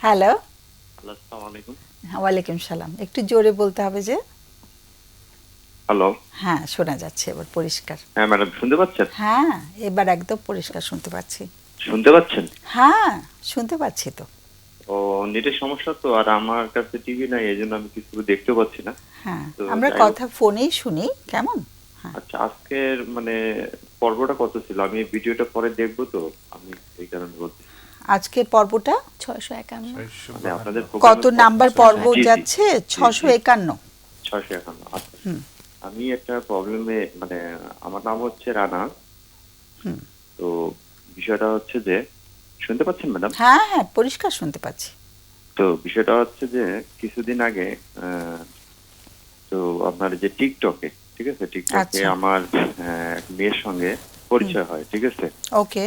Hello. আলাইকুম। ওয়ালাইকুম সালাম। একটু জোরে বলতে হবে যে হ্যালো। হ্যাঁ শোনা যাচ্ছে এবার পরিষ্কার। হ্যাঁ ম্যাডাম শুনতে পাচ্ছেন? হ্যাঁ এবার একদম পরিষ্কার শুনতে পাচ্ছি। শুনতে পাচ্ছেন? হ্যাঁ শুনতে পাচ্ছি তো। ও নেটের সমস্যা তো আর আমার কাছে টিভি নাই এই জন্য আমি কিছু দেখতে পাচ্ছি না। হ্যাঁ আমরা কথা ফোনেই শুনি কেমন? হ্যাঁ। আচ্ছা আজকের মানে পর্বটা কত ছিল? আমি ভিডিওটা পরে দেখব তো আমি এই কারণে বলছি। আজকের পর্বটা? ছয়শো একান্ন। মানে কত নাম্বার পর্ব যাচ্ছে। ছশো একান্ন। ছয়শো একান্ন আচ্ছা। আমি একটা প্রবলেমে মানে আমার নাম হচ্ছে রানা। তো বিষয়টা হচ্ছে যে শুনতে পাচ্ছেন ম্যাডাম? হ্যাঁ হ্যাঁ পরিষ্কার শুনতে পাচ্ছি। তো বিষয়টা হচ্ছে যে কিছুদিন আগে আহ, তো আপনার যে টিকটকে ঠিক আছে? টিকটকে আচ্ছা। আমার এক মেয়ের সঙ্গে পরিচয় হয় ঠিক আছে? ওকে।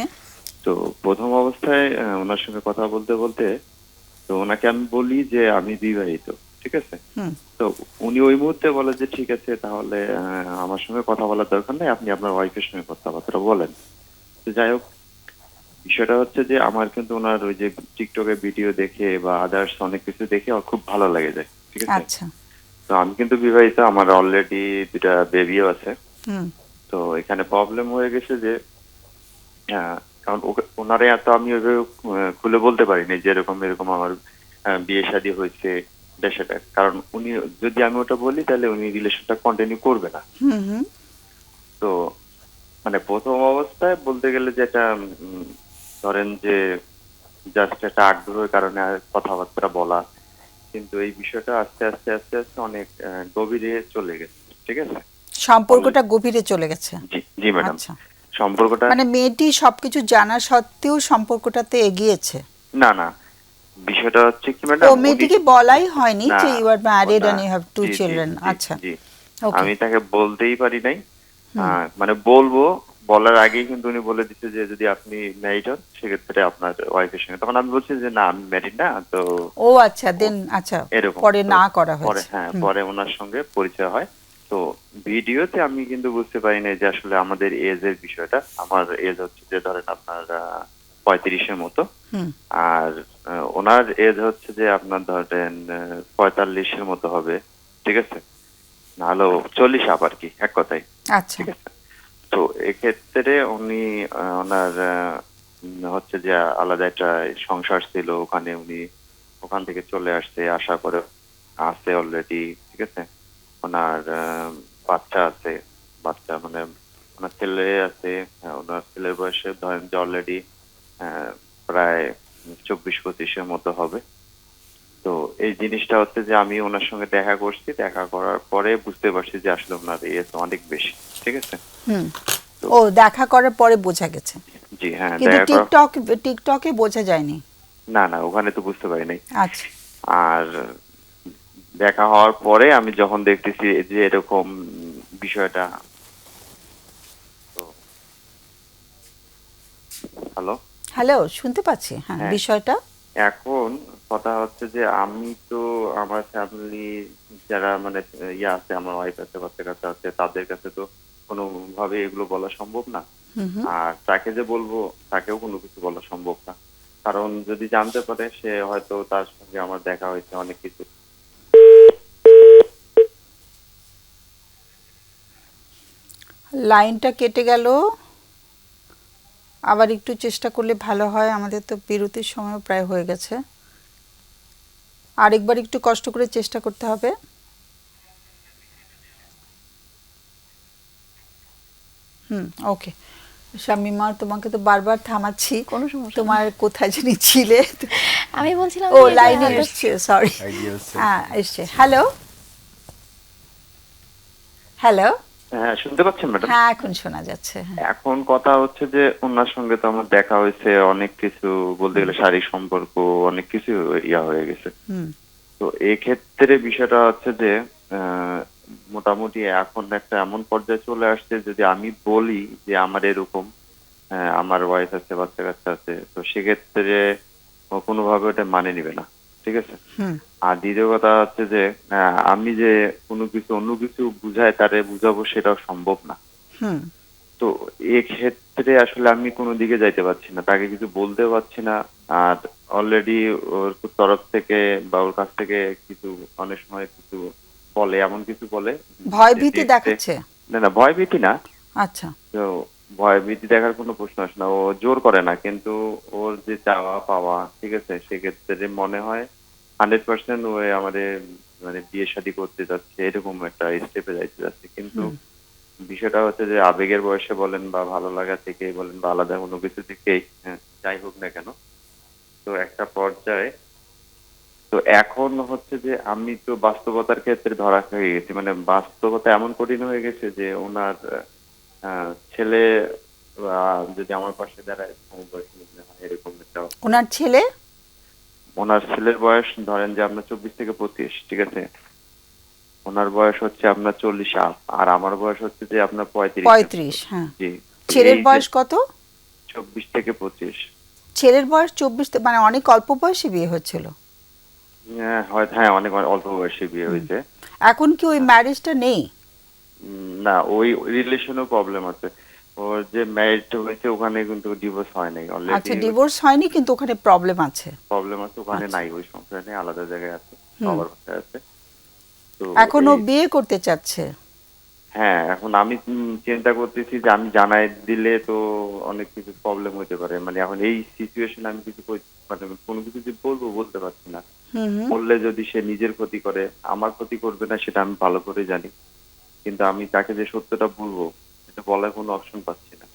তো প্রথম অবস্থায় ওনার সঙ্গে কথা বলতে বলতে তো ওনাকে আমি বলি যে আমি বিবাহিত ঠিক আছে? তো উনি ওই মুহূর্তে বলে যে ঠিক আছে তাহলে আমার সঙ্গে কথা বলার দরকার নেই আপনি আপনার ওয়াইফের সঙ্গে কথাবার্তা বলেন। তো যাই হোক বিষয়টা হচ্ছে যে আমার কিন্তু ওনার ওই যে টিকটকে ভিডিও দেখে বা আদার্স অনেক কিছু দেখে খুব ভালো লাগে যায় ঠিক আছে? আচ্ছা। তো আমি কিন্তু বিবাহিত আমার অলরেডি দুটা বেবিও আছে। হুম। তো এখানে প্রবলেম হয়ে গেছে যে কারণ ওনারে এত আমি ওইভাবে খুলে বলতে পারিনি যে এরকম এরকম আমার বিয়ে শাদী হয়েছে কারণ উনি যদি আমি ওটা বলি তাহলে উনি রিলেশনটা কন্টিনিউ করবে না। তো মানে প্রথম অবস্থায় বলতে গেলে যেটা ধরেন যে জাস্ট একটা আগ্রহের কারণে কথাবার্তা বলা। কিন্তু এই বিষয়টা আস্তে আস্তে আস্তে আস্তে অনেক গভীরে চলে গেছে। ঠিক আছে? সম্পর্কটা গভীরে চলে গেছে। জি জি ম্যাডাম। আচ্ছা। সম্পর্কটা মানে মেয়েটি সবকিছু জানা সত্ত্বেও সম্পর্কটাতে এগিয়েছে? না না। বিষয়টা হচ্ছে কি ম্যাডাম ও মেয়েটিকে বলাই হয়নি যে you are married and you have two children আচ্ছা। আমি তাকে বলতেই পারি নাই। মানে বলব বলার আগেই কিন্তু উনি বলে দিচ্ছে যে যদি আপনি ম্যারিড হন সেক্ষেত্রে আপনার ওয়াইফের সঙ্গে। তখন আমি বলছি যে না আমি ম্যারিড না তো ও আচ্ছা দেন আচ্ছা এরকম। পরে না করা পরে হয়েছে হ্যাঁ পরে ওনার সঙ্গে পরিচয় হয়। তো ভিডিওতে আমি কিন্তু বুঝতে পারি না যে আসলে আমাদের এজ এর বিষয়টা। আমার এজ হচ্ছে যে ধরেন আপনার পঁয়ত্রিশের মতো। আর ওনার এজ হচ্ছে যে আপনার ধরেন পঁয়তাল্লিশের মতো হবে। ঠিক আছে? না হলো চল্লিশ আপ আর কি এক কথায়। আচ্ছা। ঠিক আছে? তো এক্ষেত্রে উনি ওনার হচ্ছে যে আলাদা একটা সংসার ছিল। ওখানে উনি ওখান থেকে চলে আসছে আশা করে আছে অলরেডি ঠিক আছে? ওনার বাচ্চা আছে বাচ্চা মানে ওনার ছেলে আছে ওনার ছেলের বয়সে ধরেন যে অলরেডি প্রায় চব্বিশ পঁচিশের মতো হবে। তো এই জিনিসটা হচ্ছে যে আমি ওনার সঙ্গে দেখা করছি দেখা করার পরে বুঝতে পারছি যে আসলে ওনার এজ অনেক বেশি ঠিক আছে? হুম। ও দেখা করার পরে বোঝা গেছে। জি হ্যাঁ কিন্তু টিকটক টিকটকে বোঝা যায়নি? না না ওখানে তো বুঝতে পারি নাই। আচ্ছা। আর দেখা হওয়ার পরে আমি যখন দেখতেছি যে এরকম বিষয়টা হ্যালো হ্যালো শুনতে পাচ্ছি। হ্যাঁ হ্যাঁ। বিষয়টা? এখন কথা হচ্ছে যে আমি তো আমার ফ্যামিলি যারা মানে ইয়ে আছে আমার ওয়াইফ আছে বাচ্চা কাছে আছে তাদের কাছে তো কোনো ভাবে এগুলো বলা সম্ভব না। আর তাকে যে বলব তাকেও কোনো কিছু বলা সম্ভব না। কারণ যদি জানতে পারে সে হয়তো তার সঙ্গে আমার দেখা হয়েছে অনেক কিছু। লাইনটা কেটে গেল। আবার একটু চেষ্টা করলে ভালো হয় আমাদের তো বিরতির সময় প্রায় হয়ে গেছে। আরেকবার একটু কষ্ট করে চেষ্টা করতে হবে। হুম ওকে। শামিমা তোমাকে তো বারবার থামাচ্ছি। কোনো সমস্যা তোমার কোথায় জানি ছিলে। আমি বলছিলাম ও লাইনে এসছে সরি. হ্যাঁ এসছে। হ্যালো হ্যালো হ্যাঁ শুনতে পাচ্ছেন ম্যাডাম? হ্যাঁ এখন শোনা যাচ্ছে হ্যাঁ। এখন কথা হচ্ছে যে ওনার সঙ্গে তো আমার দেখা হয়েছে অনেক কিছু বলতে গেলে শারীরিক সম্পর্ক অনেক কিছু ইয়া হয়ে গেছে। তো এই ক্ষেত্রে বিষয়টা হচ্ছে যে আহ, মোটামুটি এখন একটা এমন পর্যায়ে চলে আসছে যদি আমি বলি যে আমার এরকম আমার ওয়াইফ আছে বাচ্চা কাচ্চা আছে তো সেক্ষেত্রে কোনোভাবে ওটা মানে নিবে না। ঠিক আছে? আর দ্বিতীয় কথা হচ্ছে যে আমি যে কোনো কিছু অন্য কিছু বুঝায় তারে বুঝাবো সেটাও সম্ভব না। তো এক্ষেত্রে আসলে আমি কোনো দিকে যাইতে পারছি না তাকে কিছু বলতে পারছি না। আর অলরেডি ওর তরফ থেকে বা ওর কাছ থেকে কিছু অনেক সময় কিছু বলে এমন কিছু বলে ভয় ভীতি দেখাচ্ছে? না না ভয় ভীতি না। আচ্ছা। তো ভয় ভীতি দেখার কোনো প্রশ্ন আসে না। ও জোর করে না কিন্তু ওর যে চাওয়া পাওয়া ঠিক আছে সেক্ষেত্রে মনে হয় হান্ড্রেড পার্সেন্ট ও আমাদের মানে বিয়ে শাদী করতে যাচ্ছে এরকম একটা স্টেপে যাইতে যাচ্ছে। কিন্তু বিষয়টা হচ্ছে যে আবেগের বয়সে বলেন বা ভালো লাগা থেকে বলেন বা আলাদা কোনো কিছু থেকেই হ্যাঁ, যাই হোক না কেন তো একটা পর্যায়ে তো এখন হচ্ছে যে আমি তো বাস্তবতার ক্ষেত্রে ধরা হয়ে গেছি। মানে বাস্তবতা এমন কঠিন হয়ে গেছে যে ওনার ছেলে আহ, যদি আমার পাশে দাঁড়ায় সমবয়সী এরকম একটা ওনার ছেলে? ওনার ছেলের বয়স ধরেন যে আপনার চব্বিশ থেকে পঁচিশ ঠিক আছে? ওনার বয়স হচ্ছে আপনার চল্লিশ আর আমার বয়স হচ্ছে যে আপনার পঁয়ত্রিশ। পঁয়ত্রিশ হ্যাঁ। জি। ছেলের বয়স কত? চব্বিশ থেকে পঁচিশ। ছেলের বয়স চব্বিশ মানে অনেক অল্প বয়সে বিয়ে হয়েছিল হ্যাঁ হ্যাঁ অনেক অল্প বয়সে বিয়ে হয়েছে। এখন কি ওই ম্যারেজটা নেই? না ওই রিলেশনও প্রবলেম আছে। ওর যে ম্যারিড হয়েছে ওখানে কিন্তু ডিভোর্স হয় নাই অলরেডি আচ্ছা ডিভোর্স হয়নি কিন্তু ওখানে প্রবলেম আছে। প্রবলেম আছে ওখানে আচ্ছা। নাই ওই সংসারে নেই আলাদা জায়গায় আছে সবার বাসায় আছে। তো এখন ও বিয়ে করতে চাচ্ছে? হ্যাঁ এখন আমি চিন্তা করতেছি যে আমি জানাই দিলে তো অনেক কিছু প্রবলেম হতে পারে। মানে এখন এই সিচুয়েশন আমি কিছু মানে কোনো কিছু যে বলব বলতে পারছি না। বললে যদি সে নিজের ক্ষতি করে আমার ক্ষতি করবে না সেটা আমি ভালো করে জানি। কিন্তু আমি তাকে যে সত্যটা বলব এটা বলার কোনো অপশন পাচ্ছি না।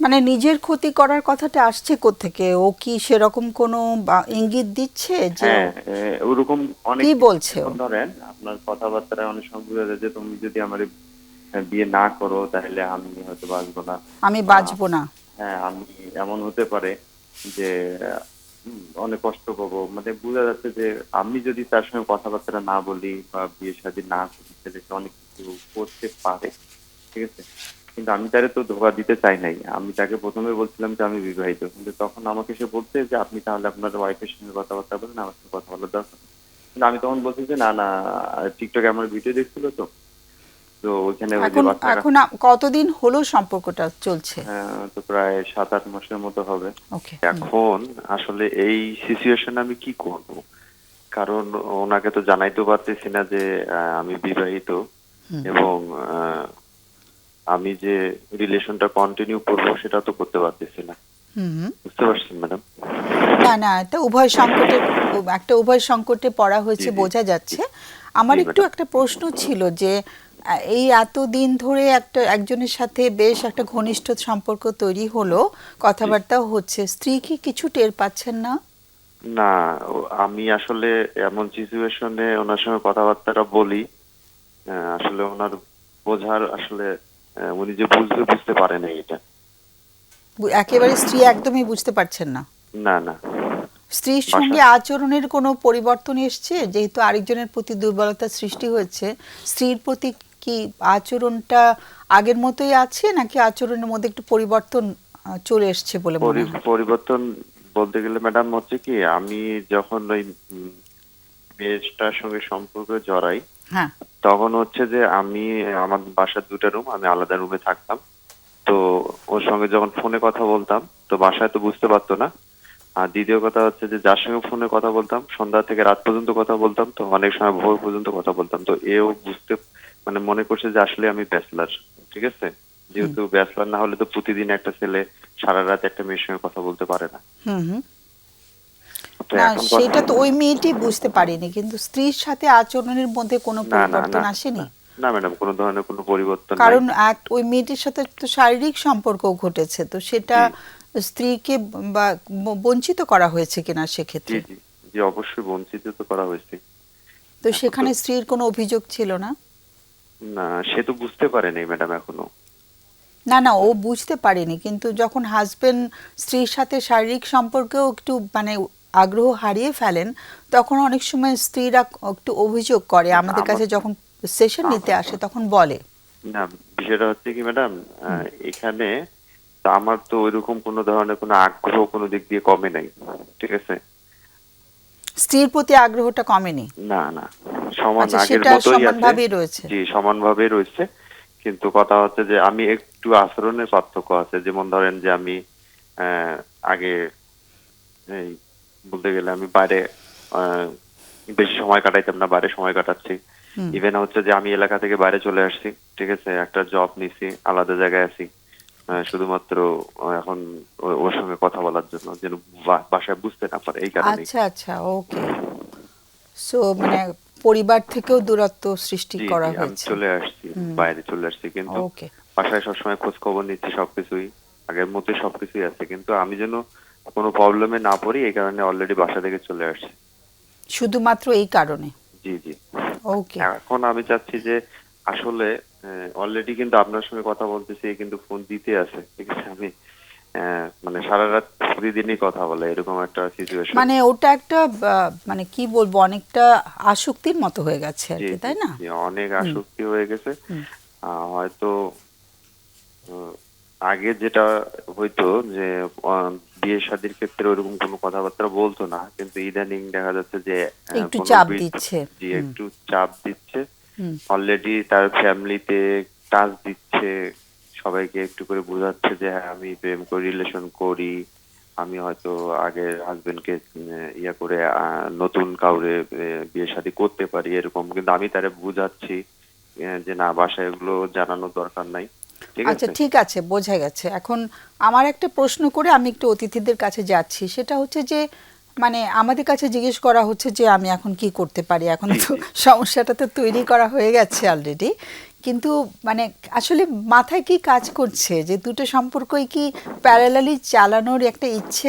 মানে নিজের ক্ষতি করার কথাটা আসছে থেকে ও কি সেরকম কোনো ইঙ্গিত দিচ্ছে যে হ্যাঁ ওরকম অনেক কি বলছে ও? ধরেন আপনার কথাবার্তায় অনেক সময় বোঝা যায় যে তুমি যদি আমার বিয়ে না করো তাহলে আমি হয়তো বাঁচবো না। আমি বাঁচবো না। হ্যাঁ আমি এমন হতে পারে যে অনেক কষ্ট পাবো। মানে বোঝা যাচ্ছে যে আমি যদি তার সঙ্গে কথাবার্তা না বলি বা বিয়ে শাদী না করি অনেক কিছু করতে পারে, ঠিক আছে? কিন্তু আমি তারে তো ধোকা দিতে চাই নাই। আমি তাকে প্রথমে বলছিলাম যে আমি বিবাহিত। কিন্তু তখন আমাকে সে বলছে যে আপনি তাহলে আপনার ওয়াইফের সঙ্গে কথাবার্তা বলেন, আমার সঙ্গে কথা বলার দরকার কিন্তু আমি তখন বলছি যে না না টিকটকে আমার ভিডিও দেখছিল তো। তো ওইখানে এখন এখন কতদিন হলো সম্পর্কটা চলছে? হ্যাঁ, তো প্রায় সাত আট মাসের মতো হবে। এখন আসলে এই সিচুয়েশন আমি কি করব? কারণ ওনাকে তো জানাইতে পারতেছি না যে আমি বিবাহিত। এবং আমি যে রিলেশনটা কন্টিনিউ করব সেটা তো করতে পারতেছি না। বুঝতে পারছেন ম্যাডাম না না এটা উভয় সংকটে একটা উভয় সংকটে পড়া হয়েছে। বোঝা যাচ্ছে। আমার একটু একটা প্রশ্ন ছিল যে এই এত দিন ধরে একটা একজনের সাথে বেশ একটা ঘনিষ্ঠ সম্পর্ক তৈরি হলো। কথাবার্তা হচ্ছে। স্ত্রী কি কিছু টের পাচ্ছেন না? না আমি আসলে এমন সিচুয়েশনে ওনার সঙ্গে কথাবার্তাটা বলি। আসলে ওনার বোঝার আসলে উনি যে বুঝতে পারে না এটা। একেবারে স্ত্রী একদমই বুঝতে পারছেন না। না না। স্ত্রীর সঙ্গে আচরণের কোনো পরিবর্তন এসছে? যেহেতু আরেকজনের প্রতি দুর্বলতা সৃষ্টি হয়েছে স্ত্রীর প্রতি কি আচরণটা আগের মতোই আছে নাকি আচরণের মধ্যে একটু পরিবর্তন চলে এসছে বলে মনে হয়? পরিবর্তন বলতে গেলে ম্যাডাম হচ্ছে কি আমি যখন ওই মেয়েটার সঙ্গে সম্পর্ক জড়াই হ্যাঁ। তখন হচ্ছে যে আমি আমার বাসার দুটা রুম আমি আলাদা রুমে থাকতাম। তো ওর সঙ্গে যখন ফোনে কথা বলতাম তো বাসায় তো বুঝতে পারতো না। আর দ্বিতীয় কথা হচ্ছে যে যার সঙ্গে ফোনে কথা বলতাম সন্ধ্যা থেকে রাত পর্যন্ত কথা বলতাম তো অনেক সময় ভোর পর্যন্ত কথা বলতাম। তো এও বুঝতে মানে মনে করছে যে আসলে আমি ব্যাচলার ঠিক আছে? যেহেতু ব্যাচলার না হলে তো প্রতিদিন একটা ছেলে সারা রাত একটা মেয়ের সঙ্গে কথা বলতে পারে না। সেটা তো ওই মেয়েটি বুঝতে পারেনি কিন্তু স্ত্রীর সাথে আচরণের মধ্যে কোনো পরিবর্তন আসেনি? না ম্যাডাম কোনো ধরনের কোনো পরিবর্তন কারণ এক ওই মেয়েটির সাথে তো শারীরিক সম্পর্ক ঘটেছে তো সেটা স্ত্রীকে বা বঞ্চিত করা হয়েছে কিনা সেক্ষেত্রে? জি জি অবশ্যই বঞ্চিত তো করা হয়েছে। তো সেখানে স্ত্রীর কোনো অভিযোগ ছিল না? না সে তো বুঝতে পারেনি ম্যাডাম এখনও। না না ও বুঝতে পারেনি কিন্তু যখন হাজবেন্ড স্ত্রীর সাথে শারীরিক সম্পর্কেও একটু মানে আগ্রহ হারিয়ে ফেলেন তখন অনেক সময় স্ত্রীরা একটু অভিযোগ করে আমাদের কাছে যখন সেশন নিতে আসে তখন বলে। না বিষয়টা হচ্ছে কি ম্যাডাম এখানে তো আমার তো ওইরকম কোনো ধরনের কোনো আগ্রহ কোনো দিক দিয়ে কমে নাই ঠিক আছে? স্ত্রীর প্রতি আগ্রহটা কমেনি? না না। সমান আচ্ছা, আগের মতোই আছে। রয়েছে। জি সমানভাবে রয়েছে। কিন্তু কথা হচ্ছে যে আমি একটু আচরণের পার্থক্য আছে। যেমন ধরেন যে আমি আগে এই বলতে গেলে আমি বাইরে বেশি সময় কাটাইতাম না বাইরে সময় কাটাচ্ছি। ইভেন হচ্ছে যে আমি এলাকা থেকে বাইরে চলে আসছি ঠিক আছে? একটা জব নিছি আলাদা জায়গায় আছি। শুধুমাত্র এখন ওর সঙ্গে কথা বলার জন্য যেন বাসায় বুঝতে না পারে এই কারণে আচ্ছা আচ্ছা ওকে। সো মানে পরিবার থেকেও দূরত্ব সৃষ্টি জি, করা জি, আমি হয়েছে। চলে আসছি বাইরে চলে আসছি কিন্তু ওকে বাসায় সবসময় খোঁজ খবর নিচ্ছি সবকিছুই আগের মতোই সবকিছুই আছে কিন্তু আমি যেন কোনো প্রবলেমে না পড়ি এই কারণে অলরেডি বাসা থেকে চলে আসছি। শুধুমাত্র এই কারণে? জি জি। ওকে এখন আমি চাচ্ছি যে আসলে অলরেডি কিন্তু আপনার সঙ্গে কথা বলতেছি এ কিন্তু ফোন দিতে আছে ঠিক আছে? আমি মানে সারা রাত প্রতিদিনই কথা বলে এরকম একটা সিচুয়েশন মানে ওটা একটা মানে কি বলব অনেকটা আসক্তির মতো হয়ে গেছে আর কি তাই না? অনেক আসক্তি হয়ে গেছে। হয়তো আগে যেটা হইতো যে বিয়ে শাদীর ক্ষেত্রে ওরকম কোনো কথাবার্তা বলতো না কিন্তু ইদানিং দেখা যাচ্ছে যে একটু চাপ দিচ্ছে। জি একটু চাপ দিচ্ছে। অলরেডি তার ফ্যামিলিতে টাচ দিচ্ছে। সবাইকে একটু করে বোঝাচ্ছে যে হ্যাঁ আমি প্রেম করি রিলেশন করি। আমি হয়তো আগের হাজবেন্ডকে ইয়া করে নতুন কাউরে বিয়ে শাদী করতে পারি এরকম। কিন্তু আমি তারে বুঝাচ্ছি যে না বাসায় এগুলো জানানোর দরকার নাই। আচ্ছা ঠিক আছে বোঝা গেছে। এখন আমার একটা প্রশ্ন করে আমি একটু অতিথিদের কাছে যাচ্ছি। সেটা হচ্ছে যে মানে আমাদের কাছে জিজ্ঞেস করা হচ্ছে যে আমি এখন কি করতে পারি? এখন তো সমস্যাটা তো তৈরি করা হয়ে গেছে অলরেডি কিন্তু মানে আসলে মাথায় কি কাজ করছে? যে দুটো সম্পর্কই কি প্যারালালি চালানোর একটা ইচ্ছে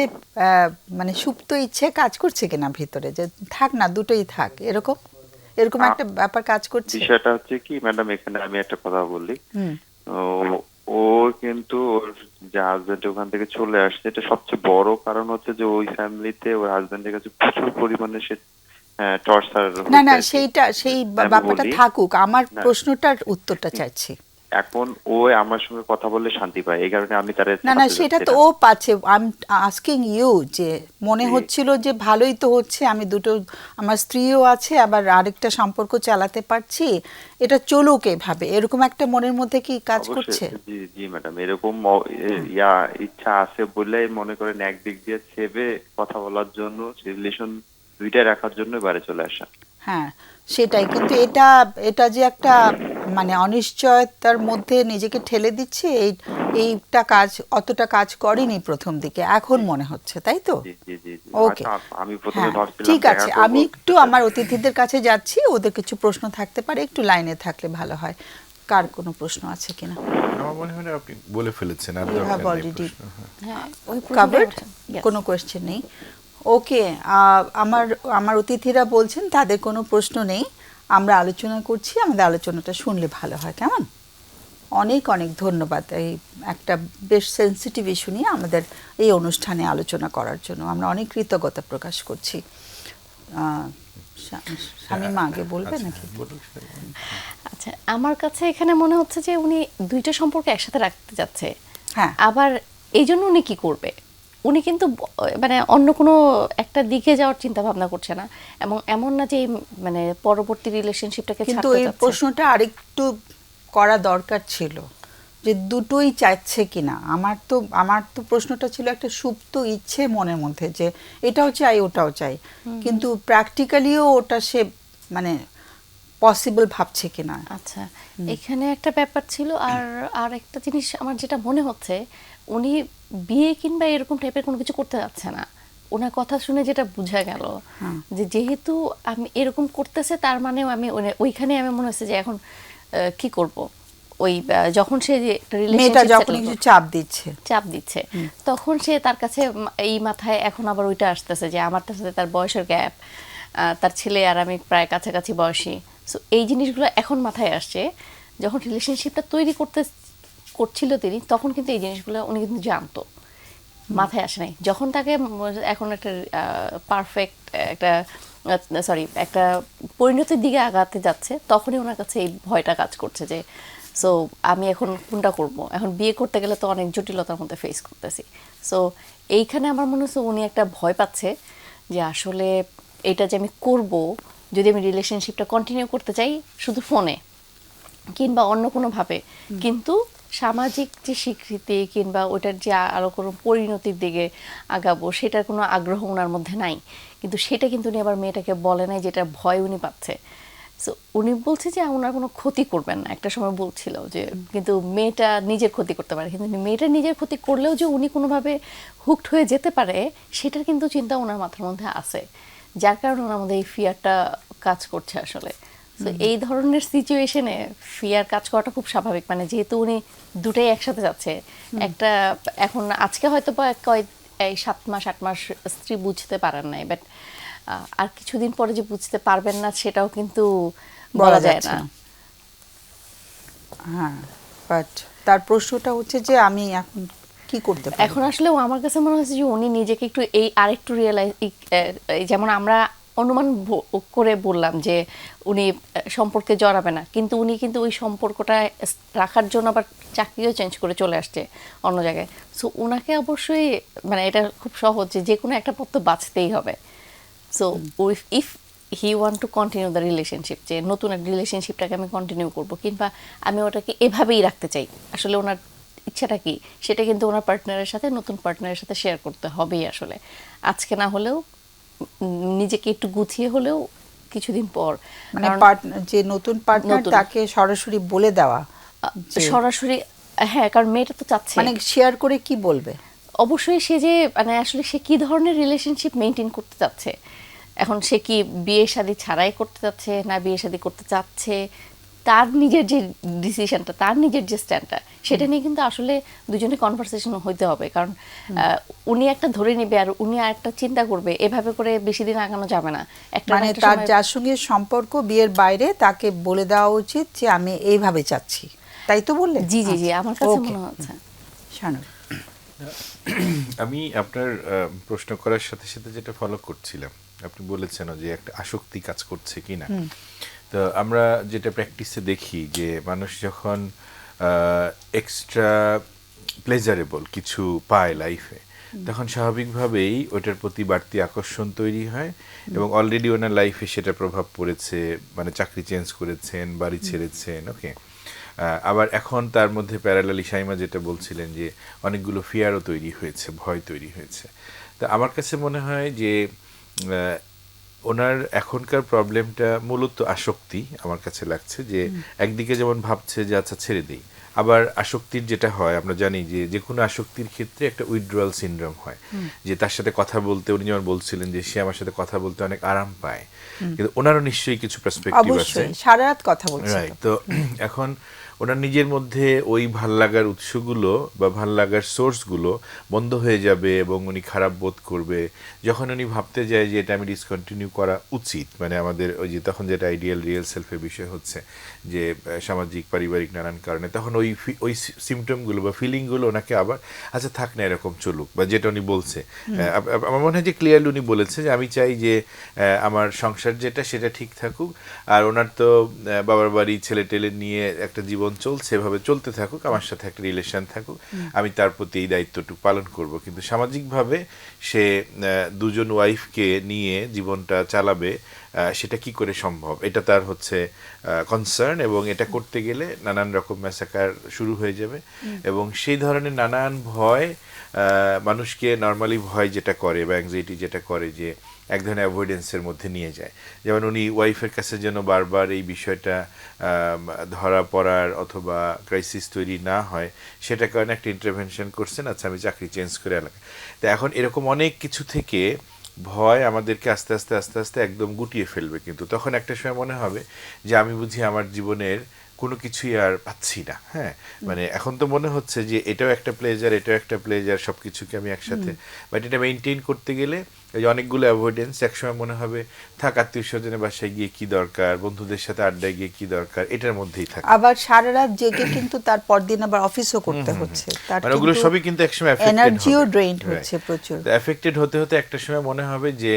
মানে সুপ্ত ইচ্ছে কাজ করছে কিনা ভিতরে? যে থাক না দুটোই থাক। এরকম? এরকম একটা ব্যাপার কাজ করছে? বিষয়টা হচ্ছে কি ম্যাডাম এখানে আমি একটা কথা বলি। ও কিন্তু ওর যে হাজবেন্ড ওখান থেকে চলে আসছে এটা সবচেয়ে বড় কারণ হচ্ছে যে ওই ফ্যামিলিতে ওর হাজবেন্ডের কাছে প্রচুর পরিমাণে সে টর্চার না না সেইটা সেই আমি ব্যাপারটা থাকুক আমার প্রশ্নটার উত্তরটা চাইছি। এখন ও আমার সঙ্গে কথা বললে শান্তি পায় এই কারণে আমি তার না না সেটা তো ও পাচ্ছে আই এম আস্কিং ইউ যে মনে হচ্ছিল যে ভালোই তো হচ্ছে আমি দুটো আমার স্ত্রীও আছে আবার আরেকটা সম্পর্ক চালাতে পারছি এটা চলুক এভাবে এরকম একটা মনের মধ্যে কি কাজ করছে? জি জি ম্যাডাম এরকম ইয়া ইচ্ছা আছে বলে মনে করেন একদিক দিয়ে সেভে কথা বলার জন্য রিলেশন দুইটা রাখার জন্য বাইরে চলে আসা। হ্যাঁ সেটাই। কিন্তু এটা এটা যে একটা মানে অনিশ্চয়তার মধ্যে নিজেকে ঠেলে দিচ্ছে এই এইটা কাজ অতটা কাজ করেনি প্রথম দিকে এখন মনে হচ্ছে তাই তো? জি জি জি জি। ওকে আচ্ছা, আমি প্রথমে হ্যাঁ ভাবছিলাম ঠিক আছে। আমি একটু আমার অতিথিদের কাছে যাচ্ছি ওদের কিছু প্রশ্ন থাকতে পারে একটু লাইনে থাকলে ভালো হয়। কার কোনো প্রশ্ন আছে কিনা? আমার মনে হয় আপনি বলে ফেলেছেন আর হ্যাঁ। হ্যাঁ ওই কোনো কোয়েশ্চেন নেই। ওকে আমার আমার অতিথিরা বলছেন তাদের কোনো প্রশ্ন নেই। আমরা আলোচনা করছি আমাদের আলোচনাটা শুনলে ভালো হয় কেমন? অনেক অনেক ধন্যবাদ এই একটা বেশ সেন্সিটিভ ইস্যু নিয়ে আমাদের এই অনুষ্ঠানে আলোচনা করার জন্য। আমরা অনেক কৃতজ্ঞতা প্রকাশ করছি। শা- শামীমা আগে বলবে আচ্ছা, নাকি? বলুন, আচ্ছা আমার কাছে এখানে মনে হচ্ছে যে উনি দুইটা সম্পর্ক একসাথে রাখতে যাচ্ছে। হ্যাঁ। আবার এই জন্য উনি কি করবে? উনি কিন্তু মানে অন্য কোনো একটা দিকে যাওয়ার চিন্তা ভাবনা করছে না। এবং এমন না যে মানে পরবর্তী রিলেশনশিপটাকে কিন্তু এই প্রশ্নটা আরেকটু করা দরকার ছিল যে দুটোই চাইছে কিনা। আমার তো আমার তো প্রশ্নটা ছিল একটা সুপ্ত ইচ্ছে মনের মধ্যে যে এটাও চাই ওটাও চাই। কিন্তু প্র্যাকটিক্যালিও ওটা সে মানে পসিবল ভাবছে কিনা। আচ্ছা এখানে একটা ব্যাপার ছিল আর আর একটা জিনিস আমার যেটা মনে হচ্ছে উনি বিয়ে কিংবা এরকম টাইপের কোনো কিছু করতে যাচ্ছে না। ওনার কথা শুনে যেটা বোঝা গেল হ্যাঁ। যে যেহেতু আমি এরকম করতেছে তার মানেও আমি ওইখানে আমি মনে হচ্ছে যে এখন কি করব? ওই যখন সে যে মেয়েটা যখন কিছু চাপ দিচ্ছে। চাপ দিচ্ছে। তখন সে তার কাছে এই মাথায় এখন আবার ওইটা আসতেছে যে আমার তার সাথে তার বয়সের গ্যাপ তার ছেলে আর আমি প্রায় কাছাকাছি বয়সী। সো এই জিনিসগুলো এখন মাথায় আসছে। যখন রিলেশনশিপটা তৈরি করতে করছিল তিনি তখন কিন্তু এই জিনিসগুলো উনি কিন্তু জানতো। মাথায় আসে নাই। যখন তাকে এখন একটা পারফেক্ট একটা সরি একটা পরিণতির দিকে আগাতে যাচ্ছে তখনই ওনার কাছে এই ভয়টা কাজ করছে যে সো আমি এখন কোনটা করব? এখন বিয়ে করতে গেলে তো অনেক জটিলতার মধ্যে ফেস করতেছি। সো এইখানে আমার মনে হচ্ছে উনি একটা ভয় পাচ্ছে যে আসলে এটা যে আমি করব যদি আমি রিলেশনশিপটা কন্টিনিউ করতে চাই শুধু ফোনে কিংবা অন্য কোনোভাবে কিন্তু সামাজিক যে স্বীকৃতি কিংবা ওটার যে আরও কোনো পরিণতির দিকে আগাবো, সেটার কোনো আগ্রহ ওনার মধ্যে নাই। কিন্তু সেটা কিন্তু উনি আবার মেয়েটাকে বলে নাই যেটা ভয় উনি পাচ্ছে। সো উনি বলছে যে ওনার কোনো ক্ষতি করবেন না। একটা সময় বলছিল যে কিন্তু মেয়েটা নিজের ক্ষতি করতে পারে। কিন্তু মেয়েটা নিজের ক্ষতি করলেও যে উনি কোনোভাবে হুকড হয়ে যেতে পারে, সেটার কিন্তু চিন্তা ওনার মাথার মধ্যে আছে। যার কারণে ওনার মধ্যে এই ফিয়ারটা কাজ করছে আসলে। তো এই ধরনের সিচুয়েশনে ফিয়ার কাজ করাটা খুব স্বাভাবিক। মানে যেহেতু উনি দুটাই একসাথে যাচ্ছে একটা এখন আজকে হয়তো বা এই সাত মাস আট মাস স্ত্রী বুঝতে পারেন নাই বাট আর কিছুদিন পরে যে বুঝতে পারবেন না সেটাও কিন্তু বলা যায় না। না। হ্যাঁ বাট তার প্রশ্নটা হচ্ছে যে আমি এখন কি করতে পারি? এখন আসলে আমার কাছে মনে হচ্ছে যে উনি নিজেকে একটু এই আরেকটু রিয়েলাইজ যেমন আমরা অনুমান করে বললাম যে উনি সম্পর্কে জড়াবে না। কিন্তু উনি কিন্তু ওই সম্পর্কটা রাখার জন্য আবার চাকরিও চেঞ্জ করে চলে আসছে অন্য জায়গায়। সো ওনাকে অবশ্যই মানে এটা খুব সহজ যে যে কোনো একটা পথ তো বাঁচতেই হবে। So if if he want to continue the relationship যে নতুন একটা রিলেশনশিপটাকে আমি কন্টিনিউ করব কিংবা আমি ওটাকে এভাবেই রাখতে চাই আসলে ওনার ইচ্ছাটা কি? সেটা কিন্তু ওনার পার্টনারের সাথে নতুন পার্টনারের সাথে শেয়ার করতে হবেই আসলে। আজকে না হলেও নিজেকে একটু গুছিয়ে হলেও কিছুদিন পর। মানে যে নতুন পার্টনার তাকে সরাসরি বলে দেওয়া সরাসরি হ্যাঁ কারণ মেয়েটা তো চাচ্ছে। মানে শেয়ার করে কি বলবে? অবশ্যই সে যে মানে আসলে সে কি ধরনের রিলেশনশিপ মেনটেন করতে চাচ্ছে? এখন সে কি বিয়ে শাদী ছাড়াই করতে চাচ্ছে না বিয়ে শাদী করতে চাচ্ছে? তার নিজের যে ডিসিশনটা তার নিজের যে স্ট্যান্ডটা সেটা নিয়ে কিন্তু আসলে দুজনে কনভারসেশন হইতে হবে। কারণ উনি একটা ধরে নেবে আর উনি আর একটা চিন্তা করবে এভাবে করে বেশি দিন আগানো যাবে না। একটা মানে তার যার সঙ্গে সম্পর্ক বিয়ের বাইরে তাকে বলে দেওয়া উচিত যে আমি এইভাবে চাচ্ছি। তাই তো বললে জি জি জি আমার কাছে মনে হচ্ছে। শানু। আমি আপনার প্রশ্ন করার সাথে সাথে যেটা ফলো করছিলাম। আপনি বলেছেন যে একটা আসক্তি কাজ করছে কিনা। তো আমরা যেটা প্র্যাকটিসে দেখি যে মানুষ যখন এক্সট্রা প্লেজারেবল কিছু পায় লাইফে তখন স্বাভাবিকভাবেই ওটার প্রতি বাড়তি আকর্ষণ তৈরি হয় এবং অলরেডি ওনার লাইফে সেটা প্রভাব পড়েছে মানে চাকরি চেঞ্জ করেছেন বাড়ি ছেড়েছেন ওকে আবার এখন তার মধ্যে প্যারালালি সাইমা যেটা বলছিলেন যে অনেকগুলো ফিয়ারও তৈরি হয়েছে ভয় তৈরি হয়েছে। তা আমার কাছে মনে হয় যে ওনার এখনকার প্রবলেমটা মূলত আসক্তি আমার কাছে লাগছে যে একদিকে যেমন ভাবছে যে আচ্ছা ছেড়ে দিই। আবার আসক্তির যেটা হয় আমরা জানি যে যে কোনো আসক্তির ক্ষেত্রে একটা উইথড্রয়াল সিনড্রোম হয়। যে তার সাথে কথা বলতে উনি যেমন বলছিলেন যে সে আমার সাথে কথা বলতে অনেক আরাম পায়। কিন্তু ওনারও নিশ্চয়ই কিছু পার্সপেক্টিভ আছে। সারা রাত কথা বলছে তো। এখন ওনার নিজের মধ্যে ওই ভালো লাগার উৎসগুলো বা ভালো লাগার সোর্সগুলো বন্ধ হয়ে যাবে এবং উনি খারাপ বোধ করবে। যখন উনি ভাবতে যায় যে এটা আমি ডিসকন্টিনিউ করা উচিত মানে আমাদের ওই যে তখন যেটা আইডিয়াল রিয়েল সেলফের বিষয় হচ্ছে যে সামাজিক পারিবারিক নানান কারণে তখন ওই ওই সিমটমগুলো বা ফিলিংগুলো ওনাকে আবার আচ্ছা থাক না এরকম চলুক। বা যেটা উনি বলছে। আমার মনে হয় যে ক্লিয়ারলি উনি বলেছে যে আমি চাই যে আমার সংসার যেটা সেটা ঠিক থাকুক। আর ওনার তো বাবার বাড়ি ছেলে টেলে নিয়ে একটা জীবন চলছে এভাবে চলতে থাকুক আমার সাথে একটা রিলেশন থাকুক আমি তার প্রতি এই দায়িত্বটুকু পালন করব। কিন্তু সামাজিকভাবে সে দুজন ওয়াইফকে নিয়ে জীবনটা চালাবে সেটা কি করে সম্ভব? এটা তার হচ্ছে কনসার্ন এবং এটা করতে গেলে নানান রকম ম্যাসাকার শুরু হয়ে যাবে। এবং সেই ধরনের নানান ভয় মানুষকে নর্মালি ভয় যেটা করে বা অ্যাংজাইটি যেটা করে যে এক ধরনের অ্যাভয়েডেন্সের মধ্যে নিয়ে যায়। যেমন উনি ওয়াইফের কাছে যেন বারবার এই বিষয়টা ধরা পড়ার অথবা ক্রাইসিস তৈরি না হয় সেটা কারণে একটা ইন্টারভেনশন করছেন আচ্ছা আমি চাকরি চেঞ্জ করে এলাকা তো এখন এরকম অনেক কিছু থেকে ভয় আমাদেরকে আস্তে আস্তে আস্তে আস্তে একদম গুটিয়ে ফেলবে কিন্তু। তখন একটা সময় মনে হবে যে আমি বুঝি আমার জীবনের কোনো কিছুই আর পাচ্ছি না হ্যাঁ? মানে এখন তো মনে হচ্ছে যে এটাও একটা প্লেজার এটাও একটা প্লেজার সব কিছুকে আমি একসাথে বাট এটা মেনটেন করতে গেলে এই অনেকগুলো অ্যাভয়েডেন্স একসময় মনে হবে থাক আত্মীয় স্বজনের বাসায় গিয়ে কি দরকার বন্ধুদের সাথে আড্ডায় গিয়ে কি দরকার এটার মধ্যেই থাকে। আবার সারা রাত জেগে কিন্তু তার পরদিন আবার অফিসও করতে হচ্ছে। তার মানে ওগুলো সবই কিন্তু একসময় affected এনার্জিও হবে। ড্রেইনড হচ্ছে প্রচুর। এফেক্টেড হতে হতে একটা সময় মনে হবে যে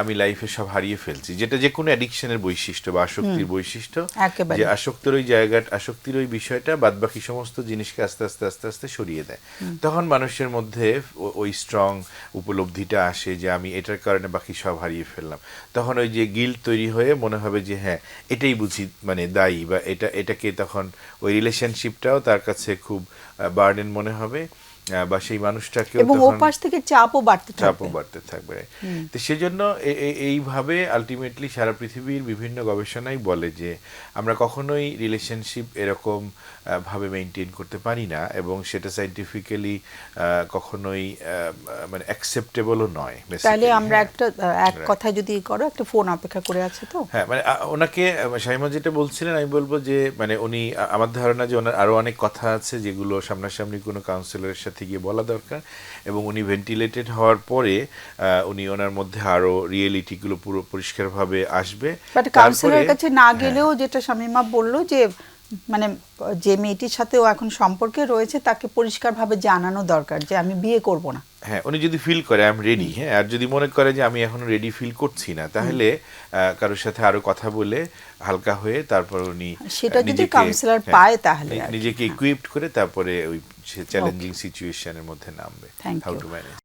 আমি লাইফে সব হারিয়ে ফেলছি। যেটা যে কোনো অ্যাডিকশনের বৈশিষ্ট্য বা আসক্তির বৈশিষ্ট্য। যে আসক্তির ওই জায়গাটা আসক্তির ওই বিষয়টা বাদ বাকি সমস্ত জিনিসকে আস্তে আস্তে আস্তে আস্তে সরিয়ে দেয়। তখন মানুষের মধ্যে ওই স্ট্রং উপলব্ধিটা আসে যে আমি এটার কারণে বাকি সব হারিয়ে ফেললাম। তখন ওই যে গিল তৈরি হয়ে মনে হবে যে হ্যাঁ এটাই বুঝি মানে দায়ী বা এটা, এটাকে তখন ওই রিলেশনশিপটাও তার কাছে খুব বার্ডেন মনে হবে। বা সেই মানুষটাকে এবং ওপাশ থেকে চাপও বাড়তে চাপও বাড়তে থাকবে। তো সেজন্য এইভাবে আলটিমেটলি সারা পৃথিবীর বিভিন্ন গবেষণাই বলে যে আমরা কখনোই রিলেশনশিপ এরকম ভাবে মেনটেন করতে পারি না এবং সেটা সাইন্টিফিক্যালি কখনোই মানে অ্যাকসেপ্টেবলও নয় তাহলে আমরা হ্যাঁ। একটা এক কথায় যদি করো একটা ফোন অপেক্ষা করে আছে তো? হ্যাঁ মানে ওনাকে শাইমা যেটা বলছিলেন আমি বলব যে মানে উনি আমার ধারণা যে ওনার আরও অনেক কথা আছে যেগুলো সামনাসামনি কোনো কাউন্সিলরের সাথে গিয়ে বলা দরকার। এবং উনি ভেন্টিলেটেড হওয়ার পরে আহ, উনি ওনার মধ্যে আরও রিয়েলিটিগুলো পুরো পরিষ্কারভাবে আসবে। বাট কাউন্সিলরের কাছে না গেলেও যেটা শামিমা বলল যে মানে যে মেয়েটির সাথে ও এখন সম্পর্কে রয়েছে তাকে পরিষ্কারভাবে জানানো দরকার যে আমি বিয়ে করব না। হ্যাঁ উনি যদি ফিল করে আই এম রেডি হ্যাঁ আর যদি মনে করে যে আমি এখনও রেডি ফিল করছি না তাহলে কারোর সাথে আরও কথা বলে হালকা হয়ে তারপর উনি সেটা যদি কাউন্সিলর হ্যাঁ, পায় তাহলে। নিজেকে ইকুইপড করে তারপরে ওই চ্যালেঞ্জিং সিচুয়েশনের মধ্যে নামবে হাউ টু ম্যানেজ